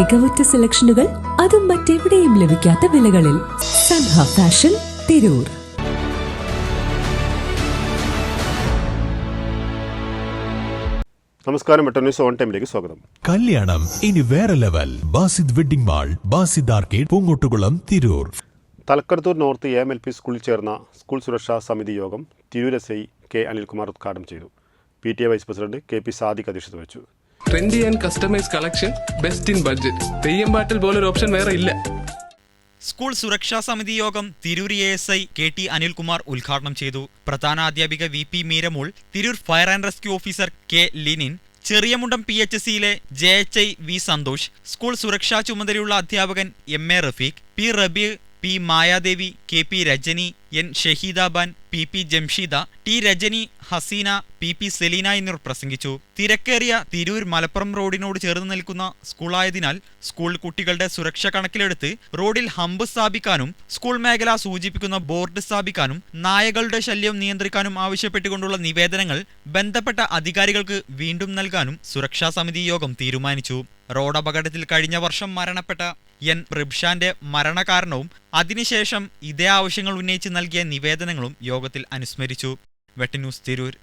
മികവുറ്റ സെലക്ഷനുകൾ അതും മറ്റെവിടെയും ലഭിക്കാത്ത വിലകളിൽ സൻഹ ഫാഷൻ തിരൂർ. നമസ്കാരം ന്യൂസ് ഓൺ ടൈമിലേക്ക് സ്വാഗതം. കല്യാണം ഇനി വേറെ level. Basid wedding mall Basid arcade Poongottukulam Tirur. Thalakkadathur north A M L P സ്കൂളിൽ ചേർന്ന സ്കൂൾ സുരക്ഷാ സമിതി യോഗം Tirur S I K Anilkumar ഉദ്ഘാടനം ചെയ്തു. P T A vice president K P Sadiq അധ്യക്ഷത വഹിച്ചു. Trendy and customise collection best in budget Theyyam പാട്ടിൽ പോലൊരു ഓപ്ഷൻ വേറെ ഇല്ല. സ്കൂൾ സുരക്ഷാ സമിതി യോഗം Tirur A S I K T Anilkumar ഉദ്ഘാടനം ചെയ്തു. പ്രധാനാധ്യാപിക V P Meeramol Tirur fire and rescue officer K Linin Cheriyamundam P H സിയിലെ J H I V Santhosh school സുരക്ഷാ ചുമതലയുള്ള അധ്യാപകൻ M A Rafeeq P Rabi P Mayadevi K P Rajani N Shaheedaban P P Jamsheeda T Rajani Haseena P P Selina എന്നിവർ പ്രസംഗിച്ചു. തിരക്കേറിയ തിരൂർ മലപ്പുറം റോഡിനോട് ചേർന്ന് നിൽക്കുന്ന സ്കൂളായതിനാൽ school കുട്ടികളുടെ സുരക്ഷ കണക്കിലെടുത്ത് റോഡിൽ ഹമ്പ് സ്ഥാപിക്കാനും സ്കൂൾ മേഖല സൂചിപ്പിക്കുന്ന ബോർഡ് സ്ഥാപിക്കാനും നായകളുടെ ശല്യം നിയന്ത്രിക്കാനും ആവശ്യപ്പെട്ടുകൊണ്ടുള്ള നിവേദനങ്ങൾ ബന്ധപ്പെട്ട അധികാരികൾക്ക് വീണ്ടും നൽകാനും സുരക്ഷാ സമിതി യോഗം തീരുമാനിച്ചു. റോഡപകടത്തിൽ കഴിഞ്ഞ വർഷം മരണപ്പെട്ട എൻ റിബ്ഷാന്റെ മരണകാരണവും അതിനുശേഷം ഇതേ ആവശ്യങ്ങൾ ഉന്നയിച്ച് നൽകിയ നിവേദനങ്ങളും യോഗത്തിൽ അനുസ്മരിച്ചു. വെട്ടന്യൂസ് തിരൂർ.